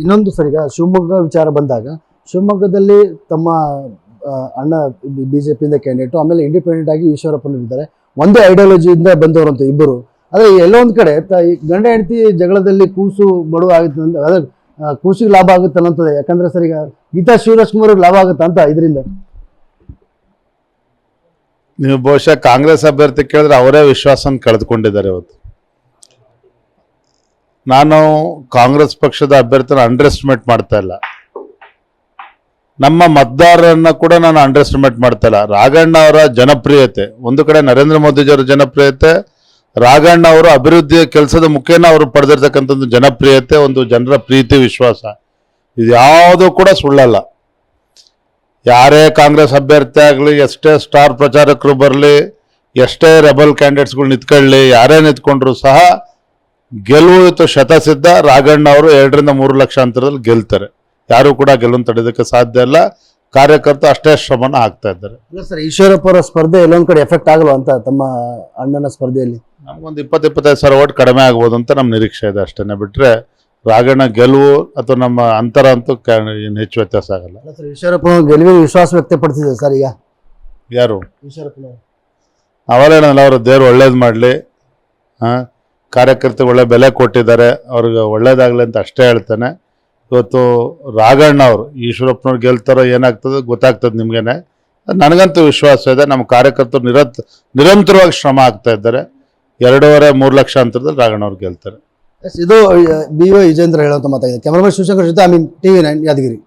ಇನ್ನೊಂದು ಸರಿಗ ಶಿವಮೊಗ್ಗ ವಿಚಾರ ಬಂದಾಗ, ಶಿವಮೊಗ್ಗದಲ್ಲಿ ತಮ್ಮ ಅಣ್ಣ ಬಿ ಜೆ ಪಿಯಿಂದ ಕ್ಯಾಂಡಿಡೇಟು ಆಮೇಲೆ ಇಂಡಿಪೆಂಡೆಂಟ್ ಆಗಿ ಈಶ್ವರಪ್ಪನವರು ಇದ್ದಾರೆ. ಒಂದೇ ಐಡಿಯಾಲಜಿಯಿಂದ ಬಂದವರಂತ ಇಬ್ಬರು. ಅದೇ ಎಲ್ಲೋ ಒಂದ್ ಕಡೆ ಗಂಡ ಹೆಂಡತಿ ಜಗಳದಲ್ಲಿ ಕೂಸು ಬಡುವ ಆಗುತ್ತೆ ಅದೇ ಕೂಸಿಗೆ ಲಾಭ ಆಗುತ್ತೆ ಅನ್ನೋಂಥದ್ದು ಯಾಕಂದ್ರೆ ಸರಿ, ಈಗ ಗೀತಾ ಶಿವರಾಜ್ಕುಮಾರ್ ಲಾಭ ಆಗುತ್ತೆ ಅಂತ ಇದರಿಂದ? ನೀವು ಬಹುಶಃ ಕಾಂಗ್ರೆಸ್ ಅಭ್ಯರ್ಥಿ ಕೇಳಿದ್ರೆ ಅವರೇ ವಿಶ್ವಾಸನ ಕಳೆದುಕೊಂಡಿದ್ದಾರೆ ಇವತ್ತು ನಾನು ಕಾಂಗ್ರೆಸ್ ಪಕ್ಷದ ಅಭ್ಯರ್ಥಿನ ಅಂಡರ್ ಎಸ್ಟಿಮೇಟ್ ಮಾಡ್ತಾ ಇಲ್ಲ. ನಮ್ಮ ಮತದಾರರನ್ನ ಕೂಡ ನಾನು ಅಂಡರ್ ಎಸ್ಟಿಮೇಟ್ ಮಾಡ್ತಾ ಇಲ್ಲ. ರಾಘಣ್ಣ ಅವರ ಜನಪ್ರಿಯತೆ, ಒಂದು ಕಡೆ ನರೇಂದ್ರ ಮೋದಿಜಿಯವರ ಜನಪ್ರಿಯತೆ, ರಾಘಣ್ಣ ಅವರು ಅಭಿವೃದ್ಧಿಯ ಕೆಲಸದ ಮುಖೇನ ಅವರು ಪಡೆದಿರ್ತಕ್ಕಂಥ ಒಂದು ಜನಪ್ರಿಯತೆ, ಒಂದು ಜನರ ಪ್ರೀತಿ, ವಿಶ್ವಾಸ. ಇದು ಯಾವುದೂ ಕೂಡ ಸುಳ್ಳಲ್ಲ. ಯಾರೇ ಕಾಂಗ್ರೆಸ್ ಅಭ್ಯರ್ಥಿ ಆಗಲಿ, ಎಷ್ಟೇ ಸ್ಟಾರ್ ಪ್ರಚಾರಕರು ಬರಲಿ, ಎಷ್ಟೇ ರೆಬಲ್ ಕ್ಯಾಂಡಿಡೇಟ್ಸ್ಗಳು ನಿಂತ್ಕೊಳ್ಳಿ, ಯಾರೇ ನಿಂತ್ಕೊಂಡ್ರು ಸಹ ಗೆಲುವು ಶತಸಿದ್ಧ ರಾಘಣ್ಣ ಅವರು ಎರಡರಿಂದ ಮೂರು ಲಕ್ಷ ಅಂತರದಲ್ಲಿ ಗೆಲ್ತಾರೆ. ಯಾರು ಕೂಡ ಗೆಲುವನ್ನು ತಡೆಯೋದಕ್ಕೆ ಸಾಧ್ಯ ಇಲ್ಲ. ಕಾರ್ಯಕರ್ತ ಅಷ್ಟೇ ಶ್ರಮನ ಹಾಕ್ತಾ ಇದ್ದಾರೆ. ಇಲ್ಲ ಸರ್ ಈಶ್ವರಪ್ಪ ಅವರ ಸ್ಪರ್ಧೆ ಎಲ್ಲೊಂದ್ ಕಡೆ ಎಫೆಕ್ಟ್ ಆಗಲ್ಲ ಅಂತ ತಮ್ಮ ಅಣ್ಣನ ಸ್ಪರ್ಧೆಯಲ್ಲಿ? ನಮ್ಗೊಂದು ಇಪ್ಪತ್ತು ಇಪ್ಪತ್ತೈದು ಸಾವಿರ ಓಟ್ ಕಡಿಮೆ ಆಗ್ಬೋದು ಅಂತ ನಮ್ಮ ನಿರೀಕ್ಷೆ ಇದೆ ಅಷ್ಟೇ ಬಿಟ್ರೆ ರಾಘಣ್ಣ ಗೆಲುವು ಅಥವಾ ನಮ್ಮ ಅಂತರ ಅಂತೂ ಏನು ಹೆಚ್ಚು ವ್ಯತ್ಯಾಸ ಆಗಲ್ಲ. ಅಲ್ಲ ಸರ್ ಈಶ್ವರಪ್ಪ ಗೆಲುವಿಗೆ ವಿಶ್ವಾಸ ವ್ಯಕ್ತಪಡಿಸಿದೆ ಸರ್ ಈಗ. ಯಾರು? ಈಶ್ವರಪ್ಪ ಅವರೇನಲ್ಲ ಅವರು ದೇವ್ರು ಒಳ್ಳೇದು ಮಾಡಲಿ ಹಾಂ? ಕಾರ್ಯಕರ್ತರಿಗೆ ಒಳ್ಳೆ ಬೆಲೆ ಕೊಟ್ಟಿದ್ದಾರೆ. ಅವ್ರಿಗೆ ಒಳ್ಳೇದಾಗಲಿ ಅಂತ ಅಷ್ಟೇ ಹೇಳ್ತಾನೆ. ಇವತ್ತು ರಾಘಣ್ಣ ಅವರು, ಈಶ್ವರಪ್ಪನವ್ರು ಗೆಲ್ತಾರೋ ಏನಾಗ್ತದೆ ಗೊತ್ತಾಗ್ತದೆ ನಿಮಗೇನೆ. ನನಗಂತೂ ವಿಶ್ವಾಸ ಇದೆ, ನಮ್ಮ ಕಾರ್ಯಕರ್ತರು ನಿರಂತ, ನಿರಂತರವಾಗಿ ಶ್ರಮ ಆಗ್ತಾ ಇದ್ದಾರೆ. ಎರಡೂವರೆ, ಮೂರು ಲಕ್ಷ ಅಂತರದಲ್ಲಿ ರಾಘಣ್ಣ ಅವ್ರು ಗೆಲ್ತಾರೆ. ಇದು ಬಿ ಒ ವಿಜೇಂದ್ರ ಹೇಳುವಂಥ ಮಾತಾಗಿದೆ. ಕ್ಯಾಮರಾಮನ್ ಶಿವಶಂಕರ್ ಜೊತೆ I mean TV nine Yadagiri.